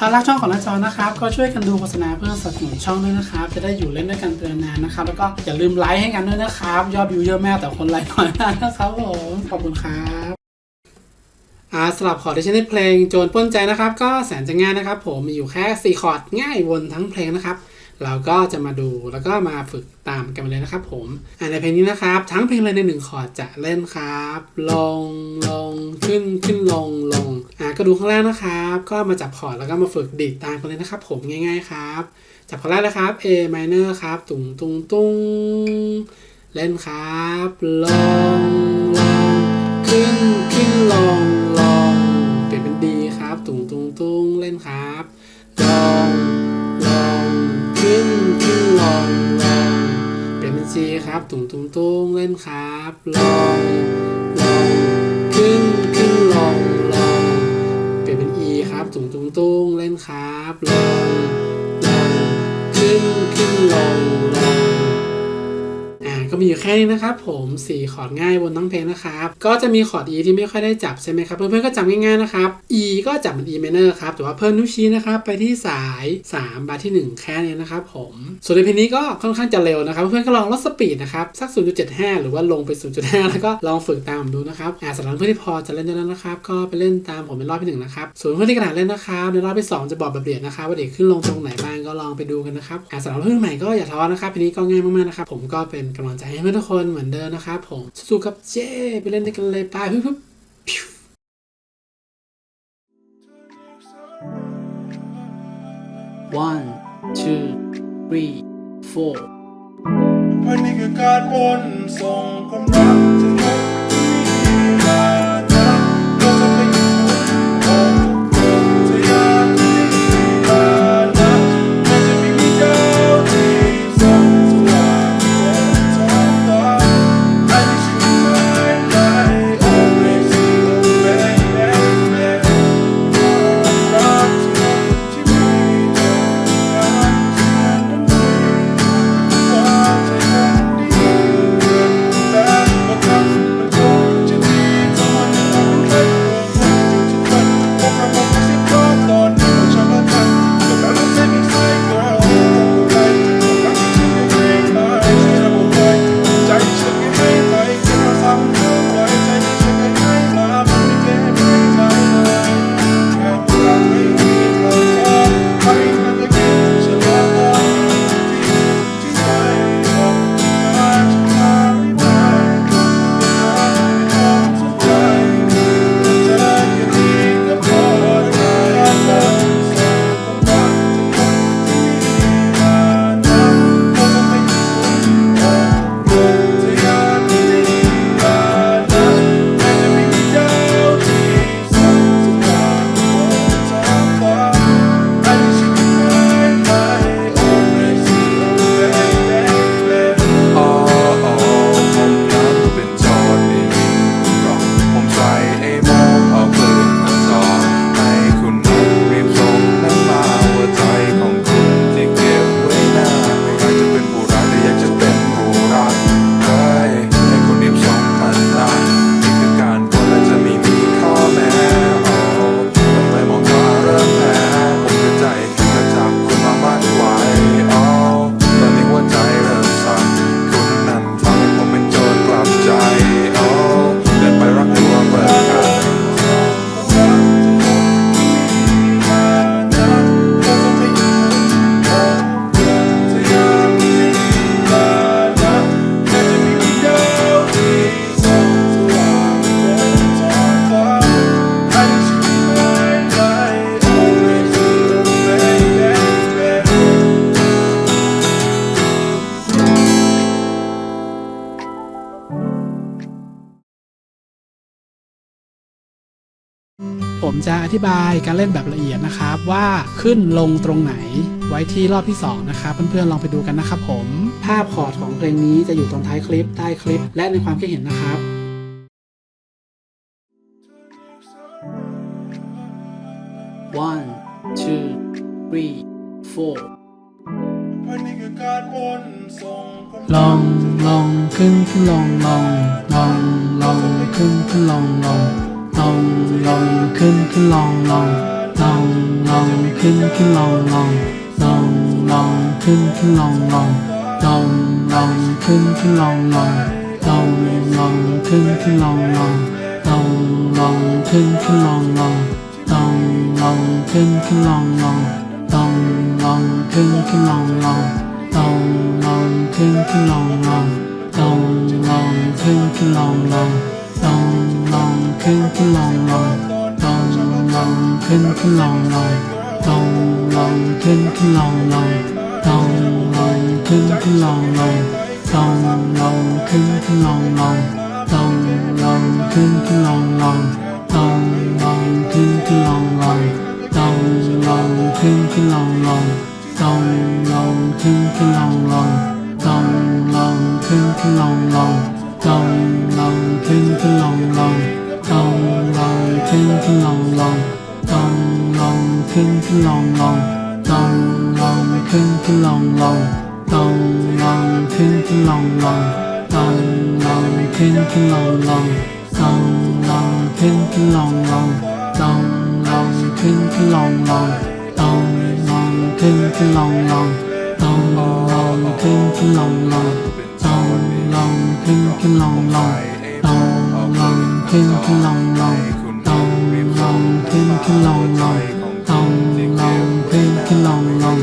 ถ้ารักช่องของน้าจอนะครับก็ช่วยกันดูโฆษณาเพื่อสนับสนุนช่องด้วยนะครับ จะได้อยู่เล่นด้วยกันเป็นนานนะครับ แล้วก็อย่าลืมไลค์ให้กันด้วยนะครับ ยอดวิวเยอะแม่แต่คนไลค์น้อยมากนะครับผมขอบคุณครับอ่าสลับคอร์ดที่ใช้ในเพลงโจรป้นใจนะครับ ก็แสนจะง่ายนะครับ ผมมีอยู่แค่4คอร์ดง่ายวนทั้งเพลงนะครับ เราก็จะมาดูแล้วก็มาฝึกตามกันไปเลยนะครับผมอ่าในเพลงนี้นะครับ ทั้งเพลงเลยในหนึ่งคอร์ดจะเล่นครับ ลงลงขึ้นขึ้นลงลงอ่าก็ดูข้างล่างนะครับ ก็มาจับคอร์ดแล้วก็มาฝึกดีดตามกันเลยนะครับ ผมง่ายๆครับ จับคอร์ดแรกเลยครับ A minor ครับตุงตุงตุงเล่นครับ ลงลงขึ้นขึ้นลงลงเปลี่ยนเป็น D ครับ ตุงตุงตุงเล่นครับ ดีครับตุงตุ้งตุ้งเล่นครับลองลองขึ้นขึ้นลงลงเปลี่ยนเป็น E ครับตุงตุ้งตุ้งเล่นครับลองลองขึ้นขึ้นลงลง มีอยู่แค่นี้นะครับผม4คอร์ดง่ายบนทั้งเพลงนะครับ ก็จะมีคอร์ด E ที่ไม่ค่อยได้จับใช่ไหมครับ เพื่อนๆก็จำง่ายๆนะครับ E ก็จับเหมือน E minor ครับ แต่ว่าเพิ่มนิ้วชี้นะครับไปที่สาย 3 บาร์ที่ 1 แค่นี้นะครับผม ส่วนในเพลงนี้ก็ค่อนข้างจะเร็วนะครับ เพื่อนๆก็ลองลดสปีดนะครับสัก 0.75 หรือว่าลงไป 0.5 แล้วก็ลองฝึกตามผมดูนะครับอ่าสำหรับเพื่อนที่พอจะเล่นได้แล้วนะครับ ก็ไปเล่นตามผมในรอบที่หนึ่งนะครับ ส่วนเพื่อนที่กระดาษเล่นนะครับในรอบที่สองจะบอกแบบเอียดนะครับว่าเด็กขึ้นลงตรงไหนบ้างก็ลองไปดูกันนะครับอ่าสำหรับเพื่อนใหม่ก็อย่าท้อนะครับทีนี้ก็ง่ายมากๆนะครับผมก็เป็นกำลังใจให้เพื่อนทุกคนเหมือนเดิมนะครับผมสู้ๆครับเจ้ไปเล่นด้วยกันเลยไปพึ่บพิว one two three four วันนี้คือการบนส่งความรัก จะอธิบายการเล่นแบบละเอียดนะครับ ว่าขึ้นลงตรงไหนไว้ที่รอบที่ 2 นะครับ เพื่อนๆลองไปดูกันนะครับผม ภาพคอร์ดของเพลงนี้จะอยู่ตรงท้ายคลิปใต้คลิป และในความคิดเห็นนะครับ one two three four วันนี้คือการปนส่งกำลลัองงลองขึ้นขึ้นลองลองลองลองขึ้นขึ้นลองลอง ลองลองขึ้นขึ้นลองลองลองลองขึ้นขึ้นลองลองลองลองขึ้นขึ้นลองลองลองลองขึ้นขึ้นลอง ลองลองลองขึ้นขึ้นลองลองลองลองขึ้นขึ้นลองลองลองลองขึ้นขึ้นลองลองลองลองขึ้น ขึ้นลองลองลองลองขึ้นขึ้นลองลองลองลองขึ้นขึ้นลองลองลองลองขึ้นขึ้นลองลองลองลอง ขึ้นขึ้นลองลองลองลองขึ้นขึ้นลองลองลองลองขึ้นขึ้นลองลองลองลองขึ้นขึ้นลองลอง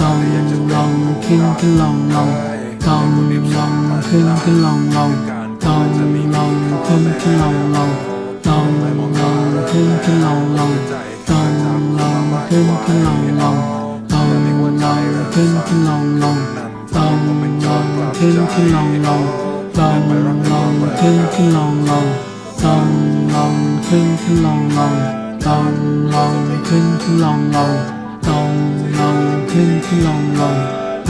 ลองลองขึ้นขึ้นลองลองลองลองขึ้นขึ้นลองลองลองลองขึ้นขึ้นลองลองลองลองขึ้นขึ้นลองลองลองลองขึ้นขึ้นลองลองลองลองขึ้นขึ้นลองลองลองลองขึ้นขึ้นลองลอง ลองลองขึ้นขึ้นลองลองลองลองขึ้นขึ้นลองลองลองลองขึ้นขึ้นลองลองลองลองขึ้นขึ้นลองลอง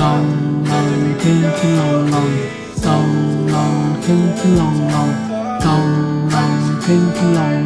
ลองลองขึ้นขึ้นลองลองลองลองขึ้นขึ้นลองลองลองลองขึ้นขึ้นลอง